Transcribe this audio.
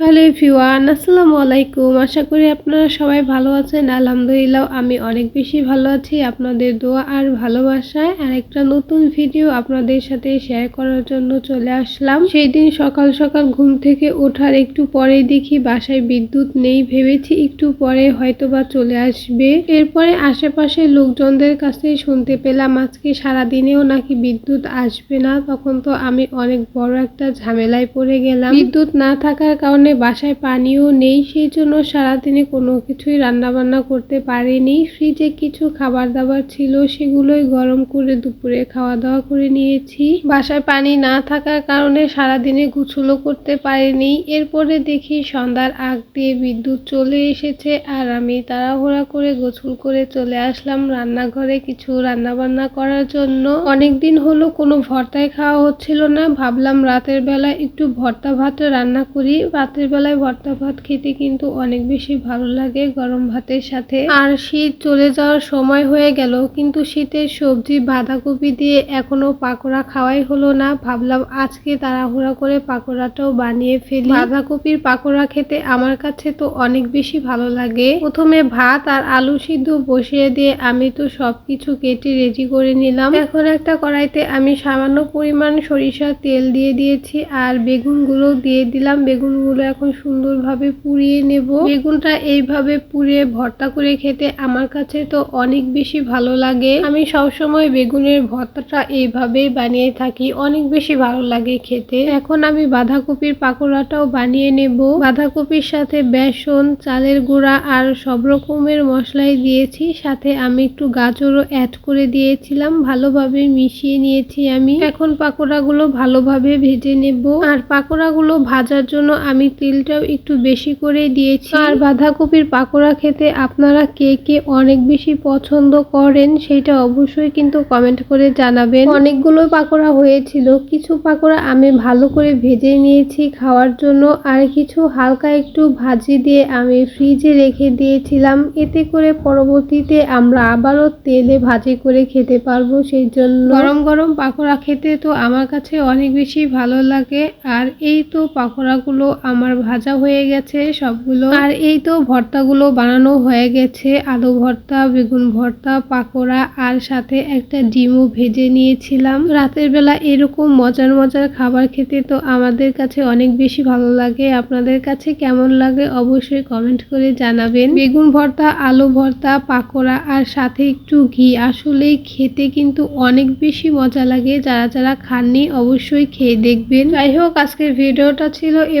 Hello everyone, আসসালামু আলাইকুম। আশা করি আপনারা সবাই ভালো আছেন। আলহামদুলিল্লাহ, আমি অনেক বেশি ভালো আছি। আপনাদের দোয়া আর ভালোবাসায় আর একটা নতুন ভিডিও আপনাদের সাথে শেয়ার করার জন্য চলে আসলাম। সেই দিন সকাল সকাল ঘুম থেকে ওঠার একটু পরে দেখি বাসায় বিদ্যুৎ নেই ভেবেছি একটু পরে হয়তোবা চলে আসবে। এরপরে আশেপাশে লোকজনদের কাছে শুনতে পেলাম আজকে সারাদিনেও নাকি বিদ্যুৎ আসবে না। তখন তো আমি অনেক বড় একটা ঝামেলায় পড়ে গেলাম। বিদ্যুৎ না থাকার কারণে বাসায় পানিও নেই সেই জন্য সারাদিনে কোনো কিছুই রান্না বান্না করতে পারিনি। ফ্রিজে কিছু খাবার দাবার ছিল, সেগুলোই গরম করে দুপুরে খাওয়া দাওয়া করে নিয়েছি। বাসায় পানি না থাকার কারণে সারাদিনে গুছলো করতে পারিনি। এরপরে দেখি সন্ধ্যার আগ দিয়ে বিদ্যুৎ চলে এসেছে, আর আমি তাড়াহুড়া করে গোসল করে চলে আসলাম রান্নাঘরে কিছু রান্না বান্না করার জন্য। অনেকদিন হলো কোনো ভর্তায় খাওয়া হচ্ছিল না, ভাবলাম রাতের বেলা একটু ভর্তা ভাত রান্না করি। রাতের বেলায় ভর্তা ভাত খেতে কিন্তু অনেক বেশি ভালো লাগে গরম ভাতের সাথে। আর শীত চলে যাওয়ার সময় হয়ে গেল, কিন্তু শীতের সবজি, বাঁধাকপি দিয়ে এখনও পাকোড়া খাওয়াই হলো না। ভাবলাম আজকে তাড়াহুড়া করে পাকোড়াটাও বানিয়ে ফেলি। বাঁধাকপির পাকোড়া খেতে আমার কাছে তো অনেক বেশি ভালো লাগে। প্রথমে ভাত আর আলু সিদ্ধ বসিয়ে দিয়ে আমি তো সবকিছু কেটে রেডি করে নিলাম। এখন একটা কড়াইতে আমি সামান্য পরিমাণ সরিষার তেল দিয়ে দিয়েছি আর বেগুনগুলো দিয়ে দিলাম। বেগুনগুলো এখন সুন্দরভাবে পুড়িয়ে নেব। বেগুনটা এইভাবে পুড়িয়ে ভর্তা করে খেতে আমার কাছে তো অনেক বেশি ভালো লাগে। আমি সবসময় বেগুনের ভর্তাটা এইভাবেই বানিয়ে থাকি, অনেক বেশি ভালো লাগে খেতে। এখন আমি বাঁধাকপির পাকোড়াটাও বানিয়ে নেব। বাঁধাকপির সাথে বেসন, চালের গুঁড়া আর সব রকমের মশলাই দিয়েছি। সাথে আমি একটু গাজরও অ্যাড করে দিয়েছিলাম। ভালোভাবে মিশিয়ে নিয়েছি আমি। এখন পাকোড়াগুলো ভালোভাবে ভেজে নেব। আর পাকোড়াগুলো ভাজার জন্য আমি তেলটাও একটু বেশি করে দিয়েছি। আর বাঁধাকপির পাকোড়া খেতে আপনারা কে কে অনেক বেশি পছন্দ করেন সেটা অবশ্যই কিন্তু কমেন্ট করে জানাবেন। অনেকগুলো পাকোড়া হয়েছিল। কিছু পাকোড়া আমি ভালো করে ভেজে নিয়েছি খাওয়ার জন্য আর কিছু হালকা একটু ভাজি দিয়ে আমি ফ্রিজে রেখে দিয়েছিলাম। এতে করে পরবর্তীতে আমরা আবারও তেলে ভাজি করে খেতে পারব সেই জন্য। গরম গরম পাকোড়া খেতে তো আমার কাছে অনেক বেশি ভালো লাগে। আর এই তো পাকোড়াগুলো আমার ভাজা হয়ে গেছে সবগুলো। আর এই তো ভর্তাগুলো বানানো হয়ে গেছে। আলু ভর্তা, বেগুন ভর্তা, পাকোড়া, আর সাথে একটা ডিমও ভেজে নিয়েছিলাম। রাতের বেলা এরকম মজার মজার খাবার খেতে তো আমাদের কাছে অনেক বেশি ভালো লাগে। আপনাদের কাছে কেমন লাগে অবশ্যই কমেন্ট করে জানাবেন। বেগুন ভর্তা, আলু ভর্তা, পাকোড়া, আর সাথে একটু ঘি আসলেই খেতে কিন্তু অনেক বেশি মজা লাগে। যারা যারা খাননি অবশ্যই খেয়ে দেখবেন। যাই হোক, আজকের ভিডিওটা ছিল এ